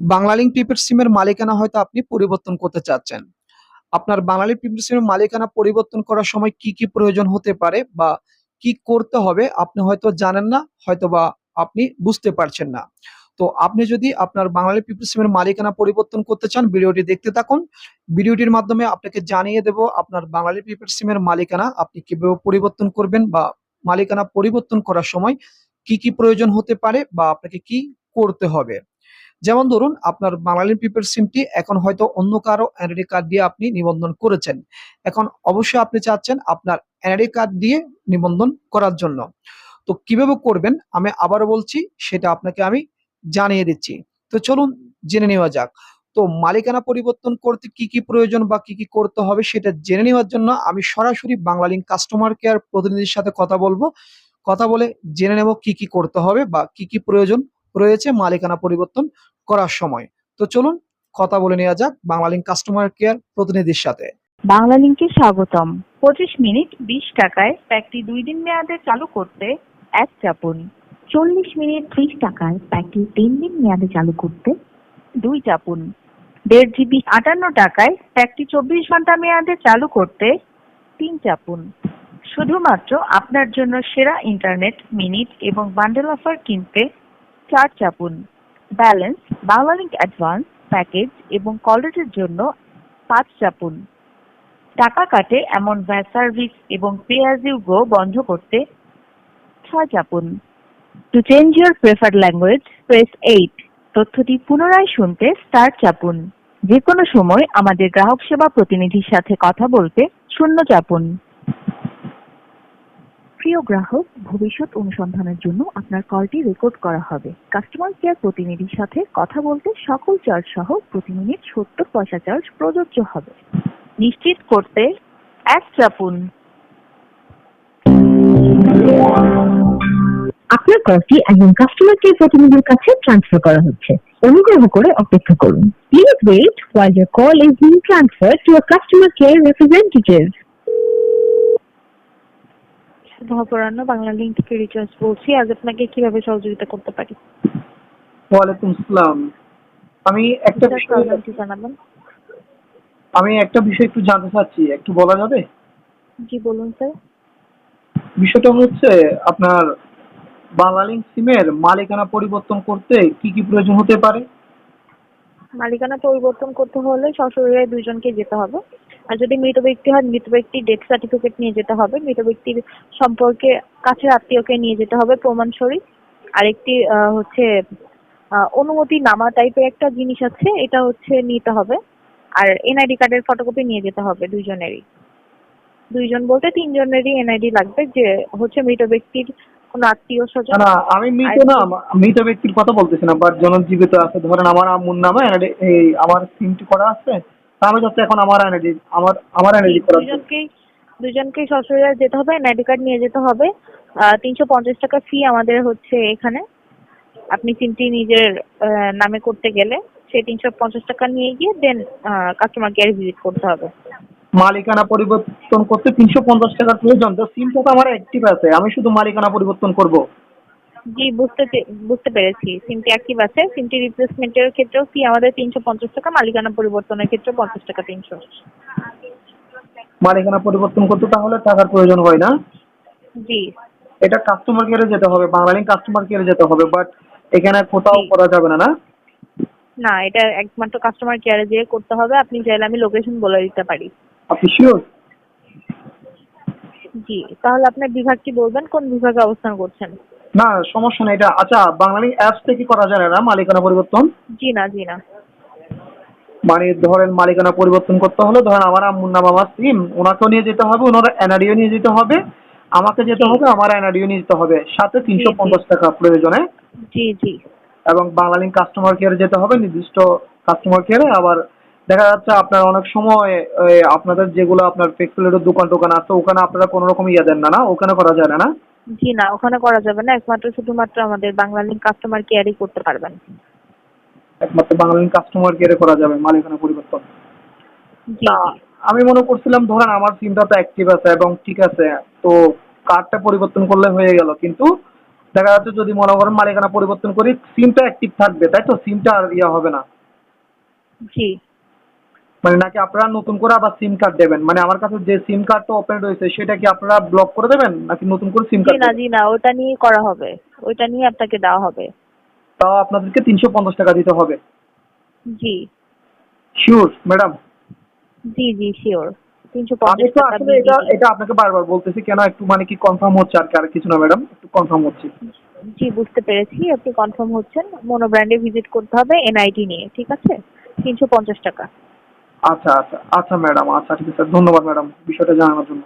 Banglalink prepaid সিমের মালিকানা হয়তো আপনি পরিবর্তন করতে চাচ্ছেন। আপনার বাঙালি প্রিপেড সিমের মালিকানা পরিবর্তন করার সময় কি কি প্রয়োজন হতে পারে বা কি করতে হবে আপনি হয়তো জানেন না হয়তো বা আপনি বুঝতে পারছেন না। তো আপনি যদি আপনার বাঙালি প্রিপেড সিমের মালিকানা পরিবর্তন করতে চান, ভিডিওটি দেখতে থাকুন। ভিডিওটির মাধ্যমে আপনাকে জানিয়ে দেব আপনার বাঙালি প্রিপেড সিমের মালিকানা আপনি কীভাবে পরিবর্তন করবেন বা মালিকানা পরিবর্তন করার সময় কি কি প্রয়োজন হতে পারে বা আপনাকে কি করতে হবে। যেমন ধরুন, আপনার বাঙালি প্রিপেড সিমটি এখন হয়তো অন্য কারও এনআইডি কার্ড দিয়ে আপনি নিবন্ধন করেছেন। এখন অবশ্যই আপনি চাচ্ছেন আপনার এনআইডি কার্ড দিয়ে নিবন্ধন করার জন্য। তো কীভাবে করবেন? আমি আবারও বলছি, সেটা আপনাকে আমি জানিয়ে দিচ্ছি। তো চলুন জেনে নেওয়া যাক। তো মালিকানা পরিবর্তন করতে কি কি প্রয়োজন বা কি কি করতে হবে সেটা জেনে নেওয়ার জন্য আমি সরাসরি বাংলালিংক কাস্টমার কেয়ার প্রতিনিধির সাথে কথা বলব। কথা বলে জেনে নেব কি কি করতে হবে বা কি কি প্রয়োজন রয়েছে মালিকানা পরিবর্তন করার সময়। তো চলুন কথা বলে নেওয়া যাক বাংলালিংক কাস্টমার কেয়ার প্রতিনিধির সাথে। বাংলা লিঙ্কে স্বাগতম। পঁচিশ মিনিট বিশ টাকায় প্যাকটি দুই দিন মেয়াদে চালু করতে এক চাপুন। চল্লিশ মিনিট ত্রিশ টাকায় প্যাকটি তিন দিন মেয়াদে চালু করতে দুই চাপুন। দেড় জিবি আটান্ন টাকায় প্যাকটি চব্বিশ ঘণ্টা মেয়াদে চালু করতে তিন চাপুন। শুধুমাত্র আপনার জন্য সেরা ইন্টারনেট, মিনিট এবং বান্ডেল অফার কিনতে চার চাপুন। ব্যালেন্স বাংলালিংক অ্যাডভান্স, প্যাকেজ এবং কলরেটের জন্য পাঁচ চাপুন। টাকা কাটে এমন ভ্যাট সার্ভিস এবং পে অ্যাজ ইউ গো বন্ধ করতে ছয় চাপুন। To change your preferred language, press eight. তথ্যটি পুনরায় শুনতে স্টার চাপুন। যে কোনো সময় আমাদের গ্রাহক সেবা প্রতিনিধির সাথে কথা বলতে শূন্য চাপুন। প্রিয় গ্রাহক, ভবিষ্যৎ অনুসন্ধানের জন্য আপনার কলটি রেকর্ড করা হবে। কাস্টমার কেয়ার প্রতিনিধির সাথে কথা বলতে সকল চার্জ সহ প্রতি মিনিট সত্তর পয়সা চার্জ প্রযোজ্য হবে। নিশ্চিত করতে এক চাপুন। আপনার কলটি একজন কাস্টমার কেয়ার প্রতিনিধির কাছে ট্রান্সফার করা হচ্ছে। অনুগ্রহ করে অপেক্ষা করুন। Please wait while your call is being transferred to a customer care representative অপরাহ্ন বাংলা লিঙ্ক থেকে রিচার্জ বলছি আজ আপনাকে কীভাবে সহযোগিতা করতে পারি? ওয়ালাইকুম আসসালাম। আমি একটা বিষয় জানাবেন। আমি একটা বিষয় একটু জানতে চাচ্ছি একটু বলা যাবে? জি বলুন স্যার বিষয়টা হচ্ছে আপনার বাংলালিংক সিমের মালিকানা পরিবর্তন করতে কি কি প্রয়োজন হতে পারে? মালিকানা পরিবর্তন করতে হলে সশরীরে দুইজনকে যেতে হবে। আর যদি মৃত ব্যক্তি হয় মৃত ব্যক্তির ডেথ সার্টিফিকেট নিয়ে যেতে হবে। মৃত ব্যক্তির সম্পর্কে কাছের আত্মীয়কে নিয়ে যেতে হবে প্রমাণস্বরূপ। আরেকটি আহ, হচ্ছে অনুমতি নামা টাইপের একটা জিনিস আছে এটা হচ্ছে নিতে হবে। আর এনআইডি কার্ডের ফটোকপি নিয়ে যেতে হবে দুইজনেরই। দুইজন বলতে তিনজনেরই এনআইডি লাগবে যে হচ্ছে মৃত ব্যক্তির কোনো আত্মীয় স্বজন। না আমি মৃত না মৃত ব্যক্তির কথা বলতেছি না বাট জন জীবিত আছে। ধরেন আমার আম্মুর নামে এই আমার সিমটি করা আছে আমি যাচ্ছে এখন আমার এনআইডি আমার আমার এনআইডি করার। দুজনকেই দুজনকেই সশরীরে যেতে হবে এনআইডি কার্ড নিয়ে যেতে হবে। তিনশো পঞ্চাশ টাকা ফি আমাদের হচ্ছে এখানে। আপনি সিমটি নিজের নামে করতে গেলে সেই তিনশো পঞ্চাশ টাকা নিয়ে গিয়ে দেন কাস্টমার কেয়ার ভিজিট করতে হবে। মালিকানা পরিবর্তন করতে তিনশো পঞ্চাশ টাকার প্রয়োজন তো সিমটা তো আমার অ্যাক্টিভ আছে আমি শুধু মালিকানা পরিবর্তন করব। জি বুঝতে বুঝতে পেরেছি। সিমটি অ্যাক্টিভ আছে। সিমটি রিপ্লেসমেন্টের ক্ষেত্রেও ফি আমাদের তিনশো পঞ্চাশ টাকা মালিকানা পরিবর্তনের ক্ষেত্রে পঞ্চাশ টাকা তিনশো। মালিকানা পরিবর্তন করতে তাহলে টাকার প্রয়োজন হয় না? জি। এটা কাস্টমার কেয়ারে যেতে হবে বাংলালিংক কাস্টমার কেয়ারে যেতে হবে বাট এখানে কোথাও করা যাবে না না? না এটা একমাত্র কাস্টমার কেয়ারে যেয়ে করতে হবে। আপনি চাইলে আমি লোকেশন বলে দিতে পারি। আপনি শিওর জি তাহলে আপনার বিভাগটি বলবেন? কোন বিভাগে অবস্থান করছেন? না সমস্যা নেই এটা আচ্ছা বাংলালিংক অ্যাপস থেকে করা যায় না মালিকানা পরিবর্তন? জি না জি না। মানে ধরেন মালিকানা পরিবর্তন করতে হলে ধরেন আমার আম্মুর নাম আমার সিম ওনাকেও নিয়ে যেতে হবে ওনার এনআরডিও নিয়ে যেতে হবে আমাকে যেতে হবে আমার এনআরডিও নিয়ে যেতে হবে সাথে তিনশো পঞ্চাশ টাকা প্রয়োজনে। জি জি। এবং বাংলালিংক কাস্টমার কেয়ারে যেতে হবে নির্দিষ্ট কাস্টমার কেয়ারে আবার দেখা যাচ্ছে আপনার অনেক সময় আপনাদের যেগুলো আপনার ফেক্সিলেটের দোকান টোকান আছে ওখানে আপনারা কোনো রকম ইয়ে দেন না না ওখানে করা যায় না না? জি না ওখানে করা যাবে না। একমাত্র শুধুমাত্র আমাদের বাংলা লিঙ্ক কাস্টমার কেয়ারই করতে পারবেন। একমাত্র বাংলালিংক কাস্টমার কেয়ারে করা যাবে মালিকানা পরিবর্তন। জি আমি মনে করছিলাম ধরেন আমার সিমটা তো অ্যাক্টিভ আছে এবং ঠিক আছে তো কার্ডটা পরিবর্তন করলে হয়ে গেল। কিন্তু দেখা যাচ্ছে যদি মনে করেন মালিকানা পরিবর্তন করি সিমটা অ্যাক্টিভ থাকবে তাই তো? সিমটা আর ইয়ে হবে না। জি। মানে নাকি আপনারা নতুন করে আবার সিম কার্ড দেবেন? মানে আমার কাছে যে সিম কার্ডটা ওপেন রয়েছে সেটা কি আপনারা ব্লক করে দেবেন? নাকি নতুন করে সিম কার্ড না জি না ওটা নিয়ে করা হবে। ওইটা নিয়ে আপনাকে দেওয়া হবে। তাও আপনাদেরকে তিনশো পঞ্চাশ টাকা দিতে হবে। জি। শিওর ম্যাডাম জি জি শিওর তিনশো আমি পঞ্চাশ তো টাকা আসলে এটা এটা আপনাকে বারবার বলতেছি কেন একটু মানে কি কনফার্ম হচ্ছে আর কি? আর কিছু না ম্যাডাম একটু কনফার্ম হচ্ছে। জি বুঝতে পেরেছি আপনি কনফার্ম হচ্ছেন। মনো ব্র্যান্ডে ভিজিট করতে হবে এনআইডি নিয়ে ঠিক আছে? তিনশো পঞ্চাশ টাকা। আচ্ছা আচ্ছা আচ্ছা ম্যাডাম আচ্ছা ঠিক আছে। ধন্যবাদ ম্যাডাম বিষয়টা জানানোর জন্য।